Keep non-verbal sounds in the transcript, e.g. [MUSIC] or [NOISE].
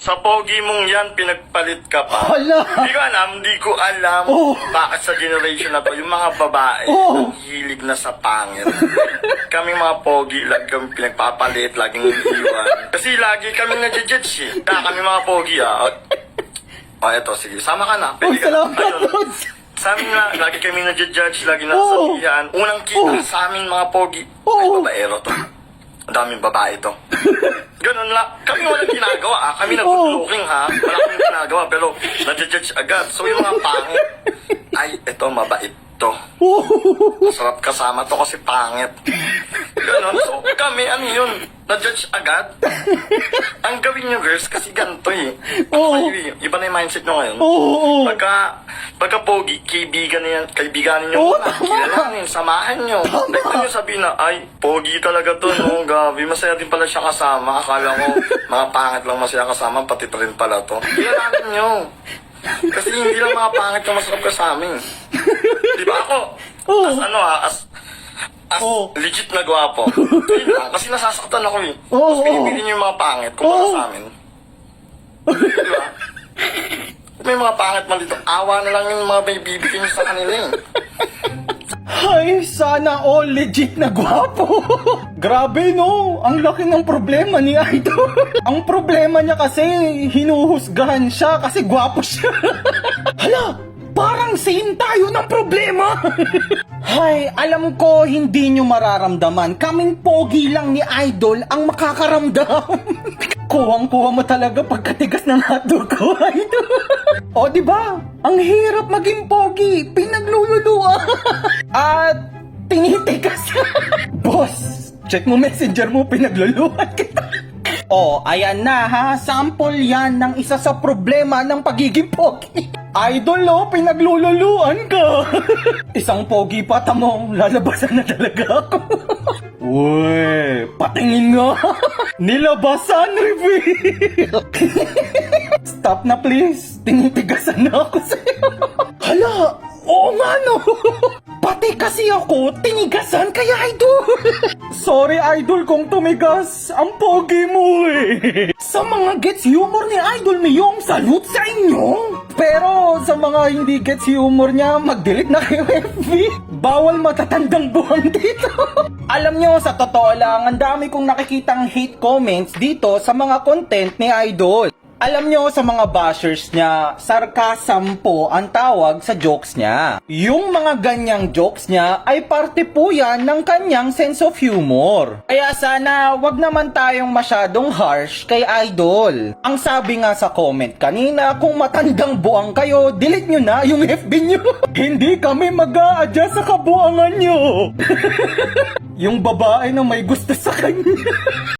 Sa pogi mong yan, pinagpalit ka pa. Hala! Hindi ko alam, hindi ko alam Oh. bakit sa generation na to, yung mga babae, Oh. hilig na sa pangit. kami mga pogi, lagi kami pinagpapalit, laging iniiwan. Kasi lagi kami na-judge eh. Kaya kami mga pogi ah. Oh, eto, sige, sama ka na. Oh, Pwede ka na. salamat, Ayun. Sa amin na, lagi kami na-judge, lagi na Oh. sabihan. Unang kita Oh. sa amin mga pogi. Oh. Ay, babaero to. Ang daming babae to. [LAUGHS] Ganun lang. Kami walang ginagawa ah. Kami na good looking ha. Wala kaming ginagawa pero na-judge agad. So yung mga pangit, ay, eto mabait to. Masarap kasama to kasi pangit. Ganon. So kami, ano yun, na-judge agad. Ang gawin nyo girls, kasi ganito eh. Oo. Kayo, eh. Iba na yung mindset nyo ngayon. Oo. Pagka, pagka pogi, kaibigan na yan, kaibigan ninyo Oo, muna. tama. Kilalanin, samahan nyo. Tama. Like nyo sabihin na, ay, pogi talaga to, no, gabi. Masaya din pala siya kasama. Akala ko, mga pangit lang masaya kasama, pati pa rin pala to. Kilalanin nyo. Kasi hindi lang mga pangit yung masarap kasama eh. Di ba ako? Oo. As ano ha, as, as Oo. legit na gwapo. Yun lang, kasi nasasaktan ako eh. Oo, Tapos pinipitin nyo yung mga pangit kumpara Oo. sa amin. Di ba? May mga pangit man dito. Awa na lang yung mga may bibigyan nyo sa kanila eh. Ay, sana all legit na gwapo. [LAUGHS] Grabe no, ang laki ng problema ni Idol. [LAUGHS] ang problema niya kasi hinuhusgahan siya kasi gwapo siya. [LAUGHS] Hala, parang same tayo ng problema. Hay, alam ko hindi nyo mararamdaman. Kaming pogi lang ni Idol ang makakaramdam. Kuwang-kuha mo talaga pagkatigas ng hotdog ko, [LAUGHS] Idol. o, di ba? Ang hirap maging pogi. Pinaglululuan. [LAUGHS] At tinitigas. [LAUGHS] Boss, check mo messenger mo, pinagluluhan kita. Oh, ayan na ha. Sample yan ng isa sa problema ng pagiging pogi. Idol, oh, pinaglululuan ka. Isang pogi pa, tamong lalabasan na talaga ako. Uy, patingin nga. [LAUGHS] Nilabasan reveal. [LAUGHS] Stop na please. Tinitigasan na ako sa'yo. [LAUGHS] Hala, oo nga no. Pati kasi ako, tinigasan kaya idol. Sorry idol kung tumigas. Ang pogi mo eh. Sa mga gets humor ni Idol Miyong, salute sa inyo. Pero sa mga hindi gets humor niya, mag-delete na kayo [LAUGHS] FB. Bawal matatandang buwang dito. [LAUGHS] Alam nyo, sa totoo lang, ang dami kong nakikitang hate comments dito sa mga content ni Idol. Alam nyo sa mga bashers niya, sarcasm po ang tawag sa jokes niya. Yung mga ganyang jokes niya ay parte po yan ng kanyang sense of humor. Kaya sana wag naman tayong masyadong harsh kay Idol. Ang sabi nga sa comment kanina, kung matandang buang kayo, delete nyo na yung FB nyo. [LAUGHS] Hindi kami mag adjust sa kabuangan nyo. [LAUGHS] yung babae na may gusto sa kanya. [LAUGHS]